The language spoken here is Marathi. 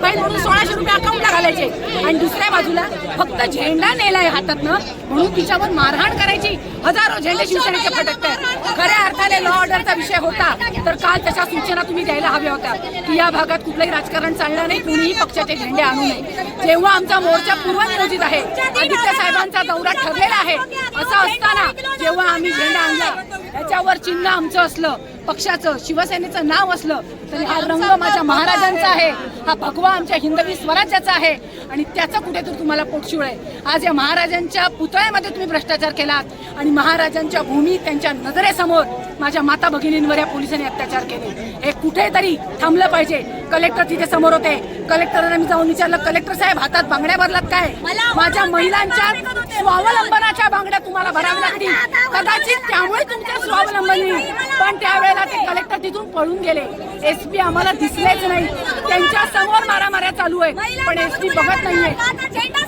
बहीण म्हणून सोळाशे रुपये अकाउंटला घालायचे आणि दुसऱ्या बाजूला फक्त झेंडा नेलाय हातातनं म्हणून तिच्यावर मारहाण करायची. हजारो झेंडे शिवसेनेचे फटकतात खऱ्या अर्थाने लॉ ऑर्डरचा विषय होता. तर काल त्याच्या सूचना तुम्ही द्यायला हव्या होत्या. की या भागात कुठलंही राजकारण चालणार नाही कुणीही पक्षाचे झेंडे आणू नये. जेव्हा आमचा मोर्चा पूर्वनियोजित आहे आदित्य साहेबांचा दौरा ठरलेला आहे असं असताना जेव्हा आम्ही त्याच्यावर चिन्ह आमचं असलं पक्षाचं शिवसेनेचं नाव असलं तरी हा रंग माझ्या महाराजांचा आहे. हा भगवा आमच्या हिंदवी स्वराज्याचा आहे. आणि त्याचा कुठेतरी तुम्हाला पोटशिळ आहे. आज या महाराजांच्या पुतळ्यामध्ये तुम्ही भ्रष्टाचार केलात आणि महाराजांच्या भूमी त्यांच्या नजरेसमोर माझ्या माता भगिनींवर या पोलिसांनी अत्याचार केले. हे कुठेतरी थांबलं पाहिजे. कलेक्टर तिथे समोर होते. कलेक्टरांना मी जाऊन विचारलं कलेक्टर साहेब हातात बांगड्या भरलात काय? माझ्या महिलांच्या तुम्हाला भरावी लागतील कदाचित त्यामुळे तुमच्या स्वावलंबनी. पण त्यावेळेला ते कलेक्टर तिथून पळून गेले. एसपी आम्हाला दिसलेच नाही. त्यांच्यासमोर मारामाऱ्या चालू आहे पण एसपी बघत नाहीये.